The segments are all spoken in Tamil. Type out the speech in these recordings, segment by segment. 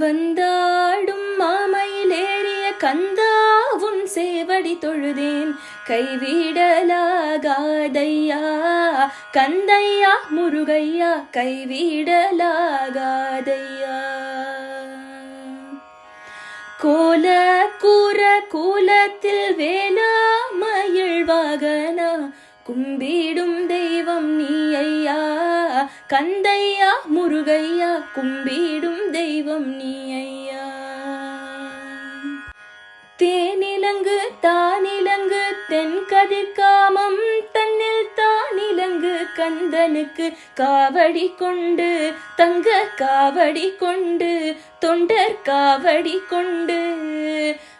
வந்தாடும் மாமையிலேறிய கந்தாவும் சேவடி தொழுதேன். கைவிடலாகாதையா கந்தையா முருகையா கைவிடலாகாதையா. கோல கூற கூலத்தில் வேலா மயிழ்வாகனா கும்பிடும் தெய்வம் நீ ஐயா. கந்தையா முருகையா கும்பிடும் தெய்வம் நீ ஐயா. தேனிலங்கு தானிலங்கு தென் தென்கதிர்காமம் தன்னில் தானிலங்கு கந்தனுக்கு காவடி கொண்டு தங்க காவடி கொண்டு தொண்டர் காவடி கொண்டு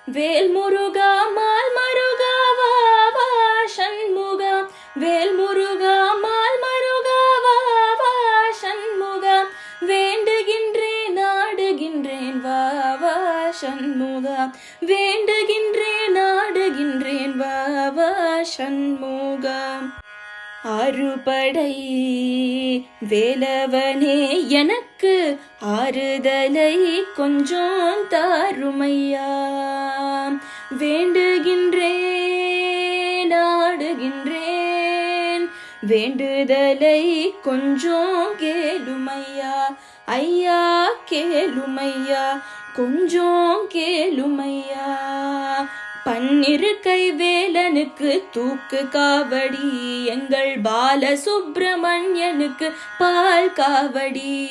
வேல் முருகா சண்முகா வேண்டுகின்றேன் ஆடுகின்றேன் வாவா வா சண்முகா அறுபடை வேலவனே எனக்கு ஆறுதலை கொஞ்சம் தாருமையா. வேண்டுகின்றேன் ஆடுகின்றேன் வேண்டுதலை கொஞ்சம் கேளுமையா. ஐயா கேளுமையா. கொஞ்சம் கேளுமையா. பன்னிருக்கை வேலனுக்கு தூக்கு காவடி. எங்கள் பால சுப்பிரமணியனுக்கு பால் காவடி.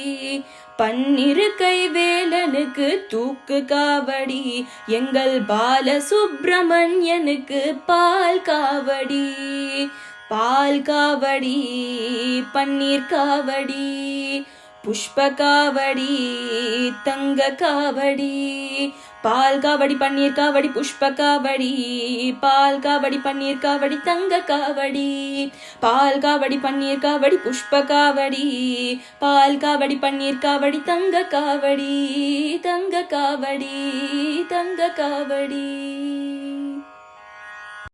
பன்னிருக்கை வேலனுக்கு தூக்கு காவடி. எங்கள் பால சுப்பிரமணியனுக்கு பால் காவடி. பால் காவடி பன்னீர் காவடி. புஷ்ப காவடி தங்க காவடி பால் காவடி பன்னீர் காவடி புஷ்ப காவடி பால் காவடி பன்னீர் காவடி தங்க காவடி பால் காவடி பன்னீர் காவடி புஷ்ப காவடி பால் காவடி பன்னீர் காவடி தங்க காவடி தங்க காவடி தங்க காவடி